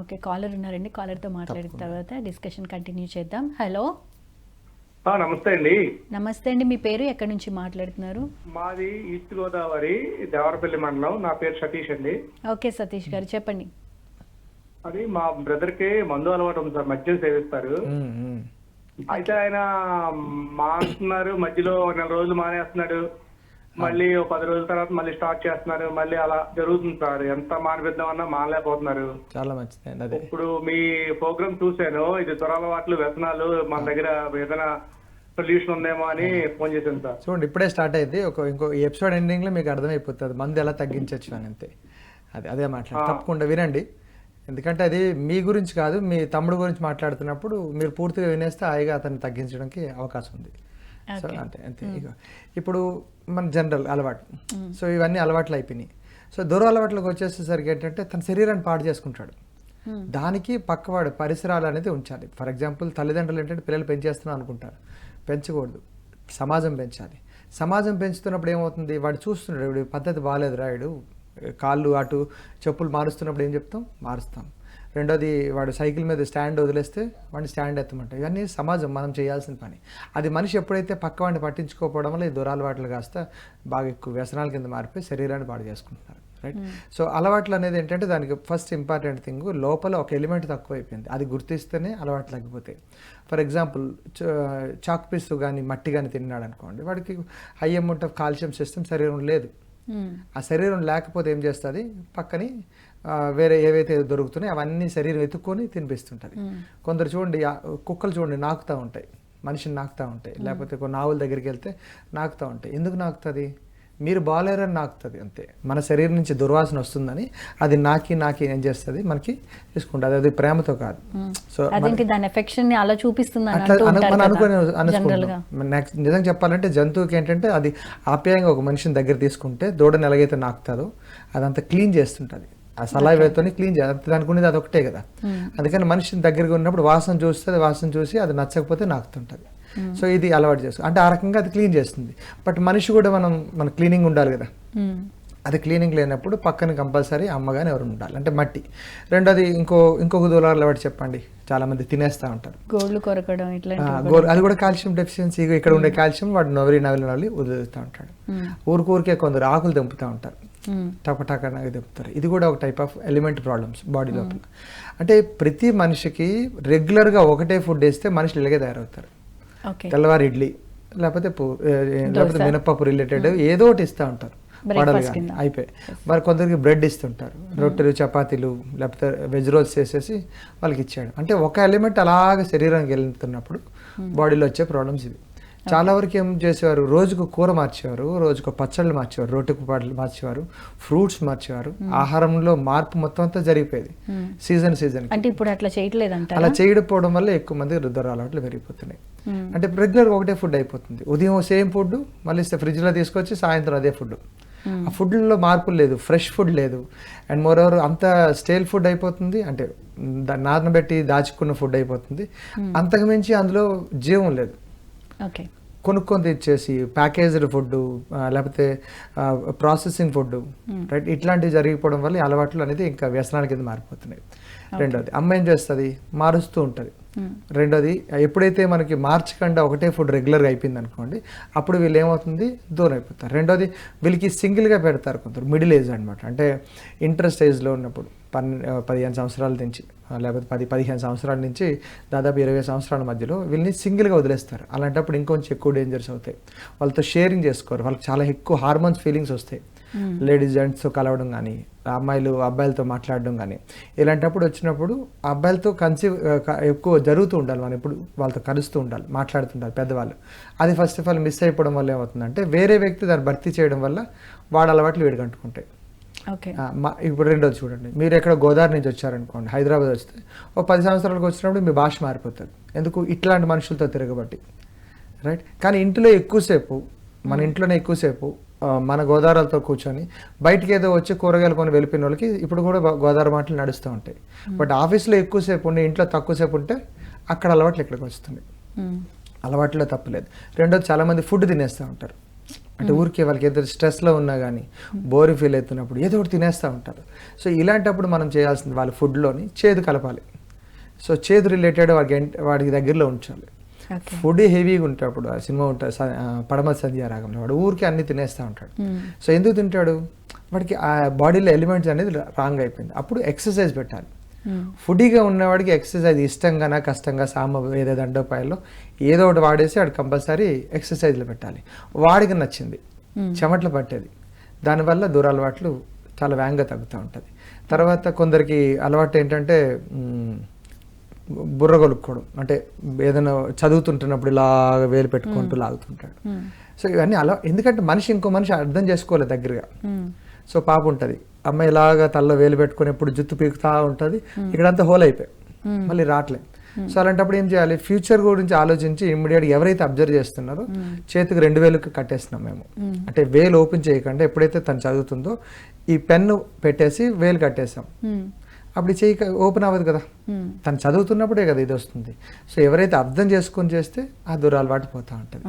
Okay caller ఉన్నారండి. కాలర్తో మాట్లాడిన తర్వాత డిస్కషన్ కంటిన్యూ చేద్దాం. హలో. నమస్తే అండి. నమస్తే అండి. మీ పేరు ఎక్కడి నుంచి మాట్లాడుతున్నారు? మాది ఈస్ట్ గోదావరి దేవరపల్లి మండలం. నా పేరు సతీష్ అండి. ఓకే సతీష్ గారు చెప్పండి. అది మా బ్రదర్కి మందు అలవాటు ఉంది సార్. మద్యం సేవిస్తారు. అయితే ఆయన మానేస్తున్నారు. మధ్యలో నెల రోజులు మానేస్తున్నాడు. మళ్ళీ ఒక పది రోజుల తర్వాత మళ్ళీ స్టార్ట్ చేస్తున్నారు. మళ్ళీ అలా జరుగుతుంది సార్. ఎంత మానిపిద్దామన్నా మానలేకపోతున్నారు. చాలా మంచిది అండి అదే. ఇప్పుడు మీ ప్రోగ్రామ్ చూశాను. ఇది దురలవాట్లు వ్యసనాలు మన దగ్గర ఏదైనా సొల్యూషన్ ఉందేమో అని ఫోన్ చేశాను సార్. చూడండి ఇప్పుడే స్టార్ట్ అయింది. ఒక ఇంకో ఎపిసోడ్ ఎండింగ్లో మీకు అర్థమైపోతుంది. మందు ఎలా తగ్గించవచ్చు అని అంతే. అదే అదే మాట్లాడు. తప్పకుండా వినండి. ఎందుకంటే అది మీ గురించి కాదు మీ తమ్ముడు గురించి మాట్లాడుతున్నప్పుడు మీరు పూర్తిగా వినేస్తే హాయిగా అతన్ని తగ్గించడానికి అవకాశం ఉంది. సో అంతే అంతే. ఇప్పుడు మన జనరల్ అలవాటు. సో ఇవన్నీ అలవాట్లు అయిపోయినాయి. సో దూర అలవాట్లకు వచ్చేసేసరికి ఏంటంటే తన శరీరాన్ని పాడు చేసుకుంటాడు. దానికి పక్కవాడు పరిసరాలు అనేది ఉంచాలి. ఫర్ ఎగ్జాంపుల్ తల్లిదండ్రులు ఏంటంటే పిల్లలు పెంచేస్తున్నాం అనుకుంటారు. పెంచకూడదు. సమాజం పెంచాలి. సమాజం పెంచుతున్నప్పుడు ఏమవుతుంది? వాడు చూస్తున్నాడు వీడి పద్ధతి బాగాలేదు రాయుడు కాళ్ళు అటు చెప్పులు మారుస్తున్నప్పుడు ఏం చెప్తాం? మారుస్తాం. రెండోది వాడు సైకిల్ మీద స్టాండ్ వదిలేస్తే వాడిని స్టాండ్ ఎత్తమంటాం. ఇవన్నీ సమాజం మనం చేయాల్సిన పని. అది మనిషి ఎప్పుడైతే పక్క వాడిని పట్టించుకోకపోవడం వల్ల ఈ దురాలవాట్లు కాస్త బాగా ఎక్కువ వ్యసనాల కింద మారిపోయి శరీరాన్ని పాడు చేసుకుంటున్నారు రైట్ సో అలవాట్లు అనేది ఏంటంటే దానికి ఫస్ట్ ఇంపార్టెంట్ థింగ్ లోపల ఒక ఎలిమెంట్ తక్కువైపోయింది. అది గుర్తిస్తేనే అలవాట్లు తగ్గిపోతాయి. ఫర్ ఎగ్జాంపుల్ చాక్ పీస్ కానీ మట్టి కానీ తిన్నాడు అనుకోండి వాడికి high amount of calcium system శరీరం లేదు. మ్మ్. ఆ శరీరం లేకపోతే ఏం చేస్తుంది? పక్కని వేరే ఏవైతే దొరుకుతున్నాయో అవన్నీ శరీరం ఎత్తుక్కొని తినిపిస్తుంటుంది. కొందరు చూడండి కుక్కలు చూడండి నాకుతూ ఉంటాయి. మనిషిని నాకుతూ ఉంటాయి. లేకపోతే కొన్ని ఆవుల దగ్గరికి వెళ్తే నాకుతూ ఉంటాయి. ఎందుకు నాకుతుంది? మీరు బాగాలేరని నాకుతుంది అంతే. మన శరీరం నుంచి దుర్వాసన వస్తుందని అది నాకి నాకి ఏం చేస్తుంది? మనకి తీసుకుంటుంది. అది ప్రేమతో కాదు. సో దాని ఎఫెక్షన్ని అలా చూపిస్తుంది మనం అనుకుని. అనుకుంటాం నెక్స్ట్ నిజంగా చెప్పాలంటే జంతువుకి ఏంటంటే అది ఆప్యాయంగా ఒక మనిషిని దగ్గర తీసుకుంటే దూడని ఎలాగైతే నాకుతుందో అదంతా క్లీన్ చేస్తుంటది. ఆ సలాయివేతో క్లీన్ చేయాలి. దానికి ఉండేది అది ఒకటే కదా అందుకని మనిషిని దగ్గరగా ఉన్నప్పుడు వాసన చూస్తే వాసన చూసి అది నచ్చకపోతే నాకుతుంటది. సో ఇది అలవాటు చేస్తుంది అంటే ఆ రకంగా అది క్లీన్ చేస్తుంది. బట్ మనిషి కూడా మనం మన క్లీనింగ్ ఉండాలి కదా. అది క్లీనింగ్ లేనప్పుడు పక్కన కంపల్సరీ అమ్మగానే ఎవరు ఉండాలి. అంటే మట్టి. రెండోది ఇంకో ఇంకొక దూరాలు అలవాటు చెప్పండి. చాలా మంది తినేస్తూ ఉంటారు. గోళ్ళు కొరకడం ఇట్లా ఆ, గోర్- అది కూడా కాల్షియం డెఫిషియన్సీ. ఇక్కడ ఉండే కాల్షియం వాడు నవరి నవలి నవలి వదులుతూ ఉంటాడు. ఊరికూరికే కొందరు ఆకులు తెంపుతూ ఉంటారు. టపటాక నాకు తెంపుతారు ఇది కూడా ఒక type of element problems body లోపల. అంటే ప్రతి మనిషికి రెగ్యులర్గా ఒకటే ఫుడ్ వేస్తే మనుషులు ఇలాగే తయారవుతారు. తెల్లవారు ఇడ్లీ లేకపోతే లేకపోతే మినపప్పు రిలేటెడ్ ఏదో ఒకటి ఇస్తూ ఉంటారు. వడలు. అయిపోయి. మరి కొందరికి బ్రెడ్ ఇస్తుంటారు. రొట్టెలు చపాతీలు లేకపోతే వెజ్ రోల్స్ చేసేసి వాళ్ళకి ఇచ్చాడు అంటే ఒక ఎలిమెంట్ అలాగ శరీరానికి వెళ్తున్నప్పుడు బాడీలో వచ్చే ప్రాబ్లమ్స్ ఇవి. చాలా వరకు ఏం చేసేవారు? రోజుకు కూర మార్చేవారు రోజుకు పచ్చళ్ళు మార్చేవారు రొట్టెకు పాటలు మార్చేవారు ఫ్రూట్స్ మార్చేవారు. ఆహారంలో మార్పు మొత్తం అంతా జరిగిపోయేది. సీజన్ సీజన్ అంటే ఇప్పుడు అట్లా చేయట్లేదు అలా చేయకపోవడం వల్ల ఎక్కువ మంది రుద్దర అలవాట్లు పెరిగిపోతున్నాయి. అంటే రెగ్యులర్గా ఒకటే ఫుడ్ అయిపోతుంది. ఉదయం సేమ్ ఫుడ్ మళ్ళీ ఫ్రిడ్జ్లో తీసుకొచ్చి సాయంత్రం అదే ఫుడ్ ఆ ఫుడ్లో మార్పులు లేదు ఫ్రెష్ ఫుడ్ లేదు. అండ్ మోర్ ఓవర్ అంత స్టేల్ ఫుడ్ అయిపోతుంది. అంటే నానబెట్టి దాచుకున్న ఫుడ్ అయిపోతుంది. అంతకు మించి అందులో జీవం లేదు. ఓకే. కొనుక్కొని తెచ్చేసి ప్యాకేజ్డ్ ఫుడ్ లేకపోతే ప్రాసెసింగ్ ఫుడ్ రైట్ ఇట్లాంటివి జరిగిపోవడం వల్ల అలవాట్లు అనేది ఇంకా వ్యసనాల కింద మారిపోతున్నాయి. రెండోది అమ్మ ఏం చేస్తుంది? మారుస్తూ ఉంటుంది. రెండోది ఎప్పుడైతే మనకి మార్చకుండా ఒకటే ఫుడ్ రెగ్యులర్గా అయిపోయింది అనుకోండి అప్పుడు వీళ్ళు ఏమవుతుంది? దూరం అయిపోతారు. రెండోది వీళ్ళకి సింగిల్గా పెడతారు కొందరు మిడిల్ ఏజ్ అనమాట అంటే ఇంట్రెస్ట్ ఏజ్లో ఉన్నప్పుడు. పన్నె పదిహేను సంవత్సరాల నుంచి లేకపోతే పది పదిహేను సంవత్సరాల నుంచి దాదాపు ఇరవై సంవత్సరాల మధ్యలో వీళ్ళని సింగిల్గా వదిలేస్తారు. అలాంటప్పుడు ఇంకొంచెం ఎక్కువ డేంజర్స్ అవుతాయి. వాళ్ళతో షేరింగ్ చేసుకోరు. వాళ్ళకి చాలా ఎక్కువ హార్మోన్స్ ఫీలింగ్స్ వస్తాయి. లేడీస్ జెంట్స్తో కలవడం కానీ అమ్మాయిలు అబ్బాయిలతో మాట్లాడడం కానీ ఇలాంటప్పుడు వచ్చినప్పుడు అబ్బాయిలతో కన్సీవ్ ఎక్కువ జరుగుతూ ఉండాలి. మనం ఎప్పుడు వాళ్ళతో కలుస్తూ ఉండాలి మాట్లాడుతుండాలి పెద్దవాళ్ళు. అది ఫస్ట్ ఆఫ్ ఆల్ మిస్ అయిపోవడం వల్ల ఏమవుతుందంటే వేరే వ్యక్తి దాన్ని భర్తీ చేయడం వల్ల వాడ అలవాట్లు వీడికంటుకుంటాయి మా ఇప్పుడు రెండోది చూడండి. మీరు ఎక్కడ గోదావరి నుంచి వచ్చారనుకోండి హైదరాబాద్ వస్తే ఓ పది సంవత్సరాలకు వచ్చినప్పుడు మీ భాష మారిపోతుంది. ఎందుకు? ఇట్లాంటి మనుషులతో తిరగబట్టి. రైట్? కానీ ఇంట్లో ఎక్కువసేపు మన ఇంట్లోనే ఎక్కువసేపు మన గోదావరితో కూర్చొని బయటికి ఏదో వచ్చి కూరగాయలు కొని వెళ్ళిపోయిన వాళ్ళకి ఇప్పుడు కూడా గోదావరి మాటలు నడుస్తూ ఉంటాయి. బట్ ఆఫీస్లో ఎక్కువసేపు ఉండి ఇంట్లో తక్కువసేపు ఉంటే అక్కడ అలవాట్లు ఇక్కడికి వస్తుంది. అలవాట్లో తప్పలేదు రెండోది చాలామంది ఫుడ్ తినేస్తూ ఉంటారు. అంటే ఊరికే వాళ్ళకి ఏదో స్ట్రెస్లో ఉన్నా కానీ బోరింగ్ ఫీల్ అవుతున్నప్పుడు ఏదో ఒకటి తినేస్తూ ఉంటారు. సో ఇలాంటప్పుడు మనం చేయాల్సింది వాళ్ళ ఫుడ్లోని చేదు కలపాలి. సో చేదు రిలేటెడ్ వాడికి ఎంట- వాడికి దగ్గరలో ఉంచాలి. ఫుడ్ హెవీగా ఉంటాడు ఆ సినిమా ఉంటుంది పడమ సంధ్యారాగంలో వాడు ఊరికే అన్ని తినేస్తూ ఉంటాడు. సో ఎందుకు తింటాడు? వాడికి ఆ బాడీలో ఎలిమెంట్స్ అనేది రాంగ్ అయిపోయింది. అప్పుడు ఎక్సర్సైజ్ పెట్టాలి. ఫుడీగా ఉన్నవాడికి ఎక్సర్సైజ్ ఇష్టంగానా కష్టంగా సామ వేద దండోపాయాల్లో ఏదో ఒకటి వాడేసి వాడు కంపల్సరీ ఎక్సర్సైజ్లు పెట్టాలి. వాడికి నచ్చింది. చెమట్లు పట్టేది. దానివల్ల దూరాలవాట్లు చాలా వేగంగా తగ్గుతూ ఉంటుంది. తర్వాత కొందరికి అలవాటు ఏంటంటే బుర్ర కొలుక్కోవడం అంటే ఏదైనా చదువుతుంటున్నప్పుడు ఇలాగ వేలు పెట్టుకుంటూ లాగుతుంటాడు. సో ఇవన్నీ అలా ఎందుకంటే మనిషి ఇంకో మనిషి అర్థం చేసుకోలేదు దగ్గరగా. సో పాప ఉంటుంది. అమ్మాయి ఇలాగా తల్ల వేలు పెట్టుకొని ఎప్పుడు జుత్తు పీకుతా ఉంటుంది. ఇక్కడంతా హోల్ అయిపోయి. మళ్ళీ రావట్లే సో అలాంటప్పుడు ఏం చేయాలి? ఫ్యూచర్ గురించి ఆలోచించి ఇమ్మీడియట్ ఎవరైతే అబ్జర్వ్ చేస్తున్నారో చేతికి రెండు వేలకు కట్టేస్తున్నాం మేము. అంటే వేలు ఓపెన్ చేయకుండా ఎప్పుడైతే తను చదువుతుందో ఈ పెన్ను పెట్టేసి వేలు కట్టేసాం అప్పుడు ఈ చెయ్యి ఓపెన్ అవ్వదు కదా? తను చదువుతున్నప్పుడే కదా ఇది వస్తుంది. సో ఎవరైతే అర్థం చేసుకొని చేస్తే ఆ దూరాలు వాటి పోతూ ఉంటుంది.